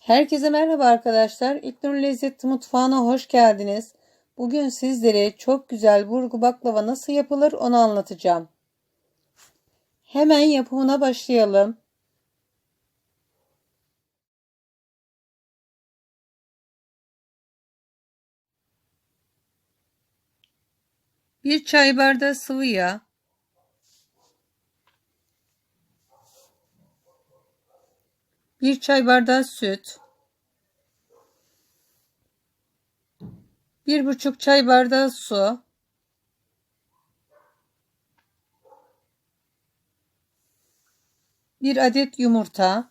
Herkese merhaba arkadaşlar. İlknur Lezzetli Mutfağı'na hoş geldiniz. Bugün sizlere çok güzel burgu baklava nasıl yapılır onu anlatacağım. Hemen yapımına başlayalım. Bir çay bardağı sıvı yağ, bir çay bardağı süt, bir buçuk çay bardağı su, bir adet yumurta,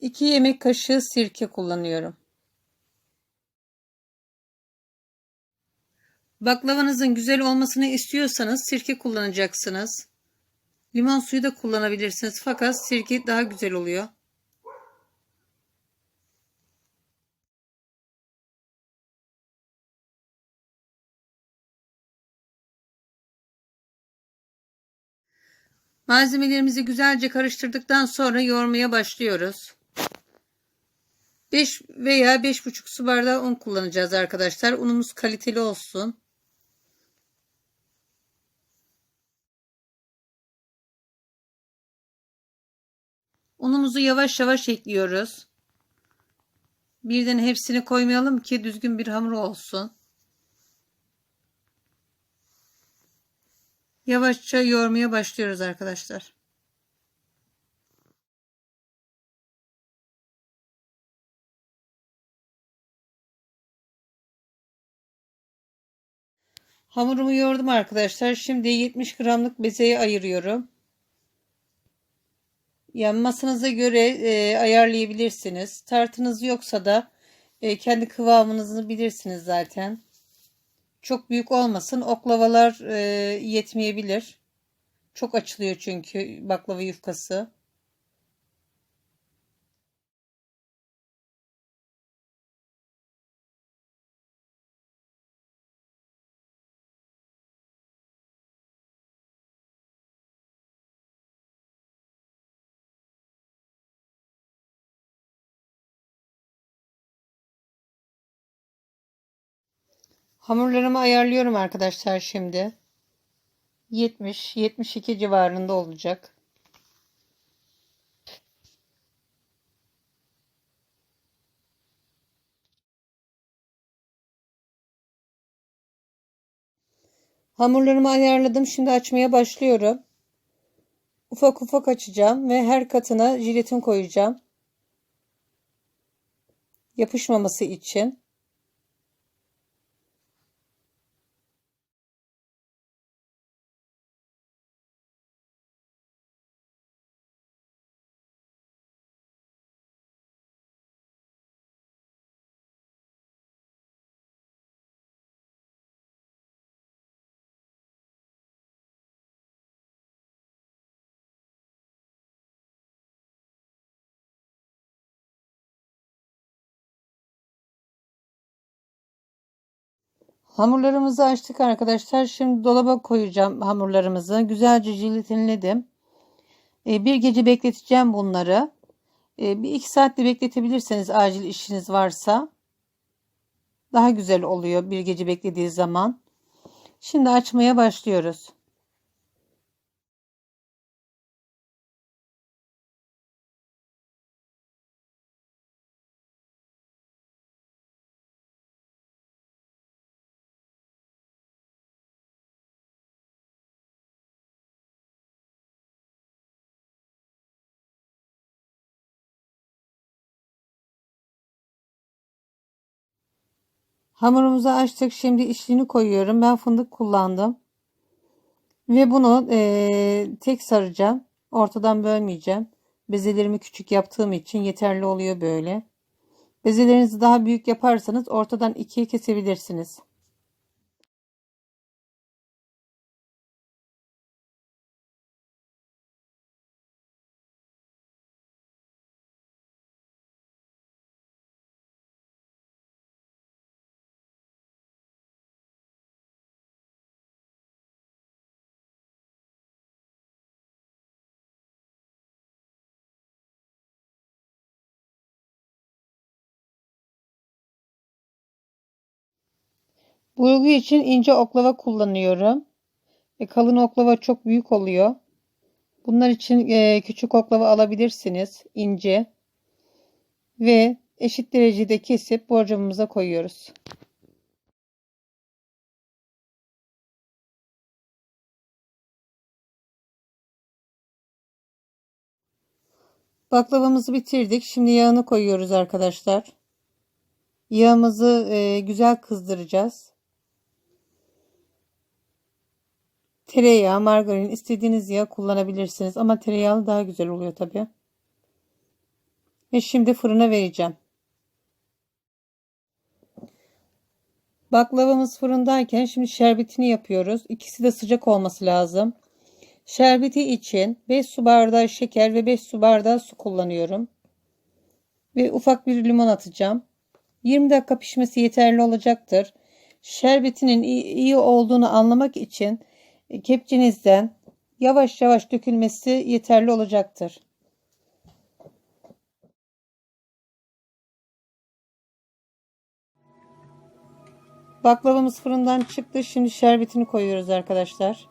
iki yemek kaşığı sirke kullanıyorum. Baklavanızın güzel olmasını istiyorsanız sirke kullanacaksınız. Limon suyu da kullanabilirsiniz fakat sirke daha güzel oluyor. Malzemelerimizi güzelce karıştırdıktan sonra yoğurmaya başlıyoruz. 5 veya 5,5 su bardağı un kullanacağız arkadaşlar. Unumuz kaliteli olsun. Unumuzu yavaş yavaş ekliyoruz. Birden hepsini koymayalım ki düzgün bir hamur olsun. Yavaşça yoğurmaya başlıyoruz arkadaşlar. Hamurumu yoğurdum arkadaşlar. Şimdi 70 gramlık bezeye ayırıyorum. Yanmasınıza göre e, ayarlayabilirsiniz. Tartınız yoksa da e, kendi kıvamınızı bilirsiniz zaten. Çok büyük olmasın. Oklavalar e, yetmeyebilir. Çok açılıyor çünkü baklava yufkası. Hamurlarımı ayarlıyorum arkadaşlar şimdi. 70-72 civarında olacak. Hamurlarımı ayarladım. Şimdi açmaya başlıyorum. Ufak ufak açacağım ve her katına jiletin koyacağım. Yapışmaması için. Hamurlarımızı açtık arkadaşlar. Şimdi dolaba koyacağım hamurlarımızı. Güzelce jelatinledim. E, bir gece bekleteceğim bunları. E, bir iki saatte bekletebilirseniz acil işiniz varsa. Daha güzel oluyor bir gece beklediği zaman. Şimdi açmaya başlıyoruz. Hamurumuzu açtık. Şimdi içliğini koyuyorum. Ben fındık kullandım. Ve bunu e, tek saracağım. Ortadan bölmeyeceğim. Bezelerimi küçük yaptığım için yeterli oluyor böyle. Bezelerinizi daha büyük yaparsanız ortadan ikiye kesebilirsiniz. Burgu için ince oklava kullanıyorum. E, kalın oklava çok büyük oluyor. Bunlar için e, küçük oklava alabilirsiniz. ince Ve eşit derecede kesip borcamımıza koyuyoruz. Baklavamızı bitirdik. Şimdi yağını koyuyoruz arkadaşlar. Yağımızı e, güzel kızdıracağız. Tereyağı, margarin istediğiniz yağ kullanabilirsiniz. Ama tereyağlı daha güzel oluyor tabi. Ve şimdi fırına vereceğim. Baklavamız fırındayken şimdi şerbetini yapıyoruz. İkisi de sıcak olması lazım. Şerbeti için 5 su bardağı şeker ve 5 su bardağı su kullanıyorum. Ve ufak bir limon atacağım. 20 dakika pişmesi yeterli olacaktır. Şerbetinin iyi olduğunu anlamak için kepçenizden yavaş yavaş dökülmesi yeterli olacaktır. Baklavamız fırından çıktı. Şimdi şerbetini koyuyoruz arkadaşlar.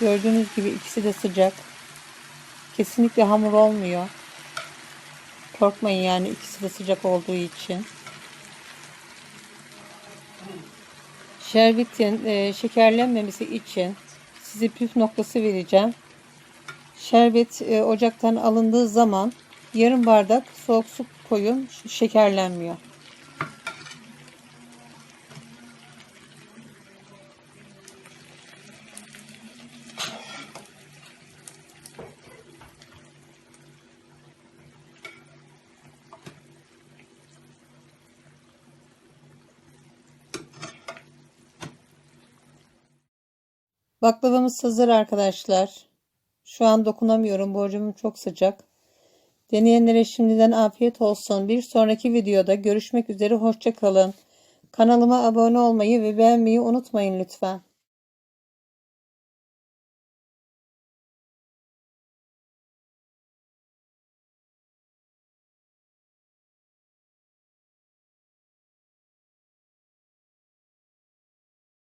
Gördüğünüz gibi ikisi de sıcak. Kesinlikle hamur olmuyor. Korkmayın yani ikisi de sıcak olduğu için. Şerbetin e, şekerlenmemesi için size püf noktası vereceğim. Şerbet e, ocaktan alındığı zaman yarım bardak soğuk su koyun şekerlenmiyor. Baklavamız hazır arkadaşlar. Şu an dokunamıyorum. Borcamım çok sıcak. Deneyenlere şimdiden afiyet olsun. Bir sonraki videoda görüşmek üzere. Hoşçakalın. Kanalıma abone olmayı ve beğenmeyi unutmayın lütfen.